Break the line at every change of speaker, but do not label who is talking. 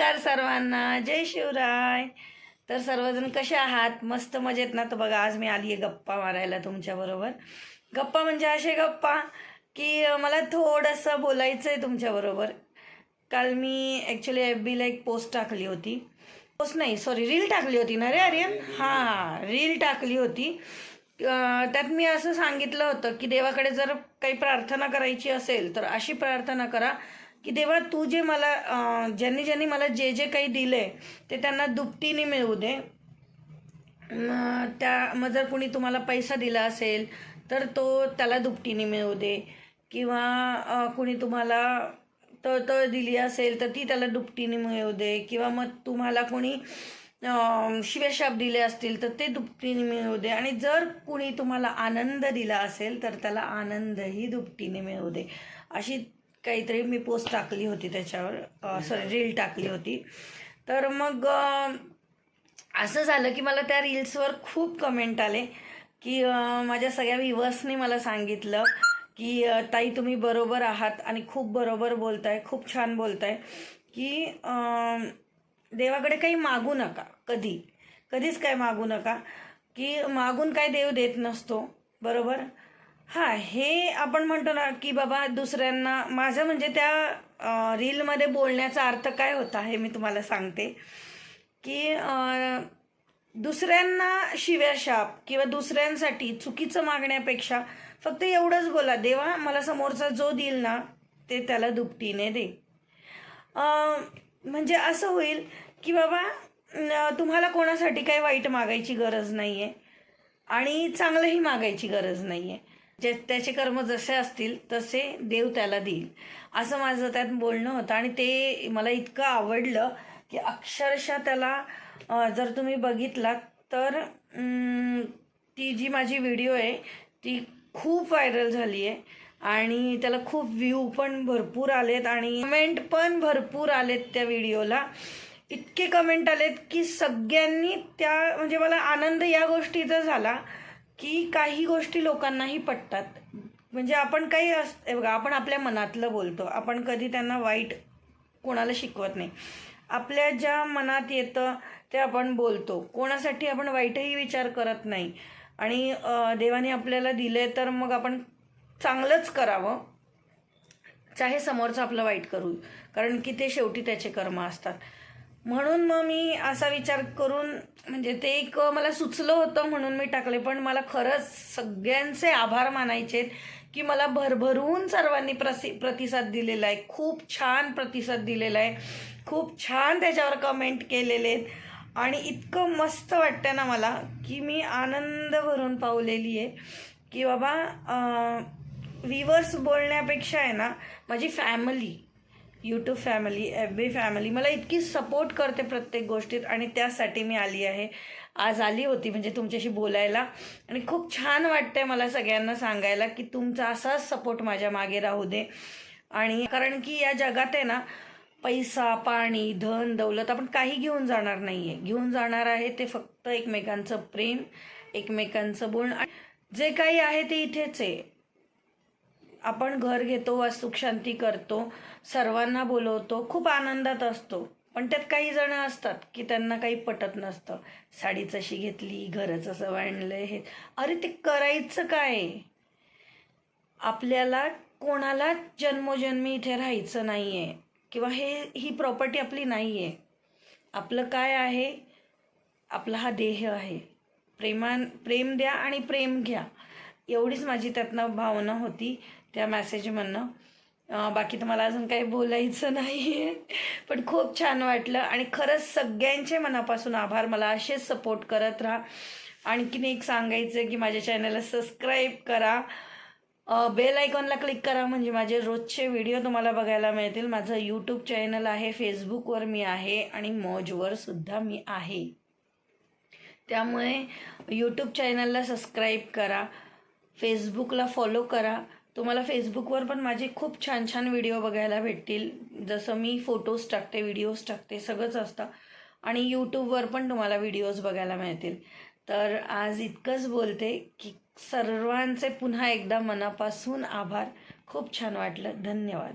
नमस्कार सर्वांना जय शिवराय. तर सर्वजण कसे आहात? मस्त मजेत ना? तर बघा आज मी आली आहे गप्पा मारायला तुमच्याबरोबर गप्पा म्हणजे असे गप्पा की मला थोडंसं बोलायचं आहे तुमच्याबरोबर काल मी ॲक्च्युली एफ बीला एक पोस्ट टाकली होती. पोस्ट नाही सॉरी रील टाकली होती ना रे आर्यन? हां रील टाकली होती. त्यात मी असं सांगितलं होतं की देवाकडे जर काही प्रार्थना करायची असेल तर अशी प्रार्थना करा. की देवा तू जे मला ज्यांनी ज्यांनी मला जे जे काही दिले ते त्यांना दुपटीने मिळू दे. त्या मग जर कुणी तुम्हाला पैसा दिला असेल तर तो त्याला दुपटीने मिळू दे. किंवा कुणी तुम्हाला तळतळ दिली असेल तर ती त्याला दुपटीने मिळू दे. किंवा मग तुम्हाला कोणी शिवशाप दिले असतील तर ते दुपटीने मिळू दे. आणि जर कुणी तुम्हाला आनंद दिला असेल तर त्याला आनंदही दुपटीने मिळू दे. अशी काहीतरी मी पोस्ट टाकली होती त्याच्यावर सॉरी रील टाकली होती. तर मग असं झालं की मला त्या रील्सवर खूप कमेंट आले की माझ्या सगळ्या व्ह्युअर्सनी मला सांगितलं की ताई तुम्ही बरोबर आहात आणि खूप बरोबर बोलताय खूप छान बोलताय की देवाकडे काही मागू नका कधी. कधीच काय मागू नका की मागून काय देव देत नसतो बरोबर? हां हे आपण म्हणतो ना की बाबा दुसऱ्यांना माझं म्हणजे त्या रीलमध्ये बोलण्याचा अर्थ काय होता हे मी तुम्हाला सांगते. की दुसऱ्यांना शिव्याशाप किंवा दुसऱ्यांसाठी चुकीचं मागण्यापेक्षा फक्त एवढंच बोला देवा मला समोरचा जो देईल ना ते त्याला दुपटीने दे. म्हणजे असं होईल की बाबा तुम्हाला कोणासाठी काही वाईट मागायची गरज नाही आहे आणि चांगलंही मागायची गरज नाही आहे जे त्याचे कर्म जसे असतील तसे देव त्याला देईल. असं माझं त्यात बोलणं होतं आणि ते मला इतकं आवडलं की अक्षरशः त्याला जर तुम्ही बघितलात तर ती जी माझी व्हिडिओ आहे ती खूप व्हायरल झाली आहे. आणि त्याला खूप व्ह्यू पण भरपूर आलेत आणि कमेंट पण भरपूर आलेत त्या व्हिडिओला. इतके कमेंट आलेत की सगळ्यांनी त्या म्हणजे मला आनंद या गोष्टीचा झाला. की काही गोष्टी लोकांनाही पटतात. म्हणजे आपण काही अस बघा आपण आपल्या मनातलं बोलतो. आपण कधी त्यांना वाईट कोणाला शिकवत नाही. आपल्या ज्या मनात येतं ते आपण बोलतो. कोणासाठी आपण वाईटही विचार करत नाही. आणि देवाने आपल्याला दिले तर मग आपण चांगलंच करावं. चाहे समोरचं आपलं वाईट करू. कारण की ते शेवटी त्याचे कर्म असतात. म्हणून मग मी असा विचार करून म्हणजे ते एक मला सुचलं होतं म्हणून मी टाकले. पण मला खरंच सगळ्यांचे आभार मानायचे की मला भरभरून सर्वांनी प्रसि प्रतिसाद दिलेला आहे. खूप छान प्रतिसाद दिलेला आहे. खूप छान त्याच्यावर कमेंट केलेले आहेत आणि इतकं मस्त वाटतं ना मला की मी आनंद भरून पावलेली आहे की बाबा व्हिवर्स बोलण्यापेक्षा आहे ना माझी family YouTube family F B family मला इतकी सपोर्ट करते प्रत्येक गोष्टीत आणि त्यासाठी मी आली आहे. आज आली होती म्हणजे तुमच्याशी बोलायला. आणि खूप छान वाटतंय मला सगळ्यांना सांगायला की तुमचा असाच सपोर्ट माझ्या मागे राहू दे. आणि कारण की या जगात आहे ना पैसा पाणी धन दौलत आपण काही घेऊन जाणार नाही आहे घेऊन जाणार आहे ते फक्त एकमेकांचं प्रेम एकमेकांचं बोलणं. आणि जे काही आहे ते इथेच आहे. आपण घर घेतो वास्तुकशांती करतो सर्वांना बोलवतो खूप आनंदात असतो. पण त्यात काही जण असतात की त्यांना काही पटत नसतं. साडीच अशी घेतली घरच असं बांधलंय हे. अरे ते करायचं काय? आपल्याला कोणाला जन्मोजन्मी इथे राहायचं नाही आहे किंवा हे ही प्रॉपर्टी आपली नाही आहे आपलं काय आहे? आपला हा देह आहे. प्रेमान प्रेम द्या आणि प्रेम घ्या. एवढीच माझी त्यातनं भावना होती. त्या मॅसेजमधनं बाकी तर मला अजून काही बोलायचं नाही आहे पण खूप छान वाटलं. आणि खरंच सगळ्यांचे मनापासून आभार. मला असेच सपोर्ट करत राहा. आणखीन एक सांगायचं आहे की माझ्या चॅनलला सबस्क्राईब करा. बेल आयकॉनला क्लिक करा. म्हणजे माझे रोजचे व्हिडिओ तुम्हाला बघायला मिळतील. माझं यूट्यूब चॅनल आहे. फेसबुकवर मी आहे. आणि मौजवर सुद्धा मी आहे. त्यामुळे यूट्यूब चॅनलला सबस्क्राईब करा. फेसबुकला फॉलो करा. तुम्हाला फेसबुकवर पण माझे खूप छान छान व्हिडिओ बघायला भेटतील. जसं मी फोटोज टाकते व्हिडिओज टाकते सगळंच असतं. आणि यूट्यूबवर पण तुम्हाला व्हिडिओज बघायला मिळतील. तर आज इतकंच बोलते की सर्वांचे पुन्हा एकदा मनापासून आभार. खूप छान वाटलं. धन्यवाद.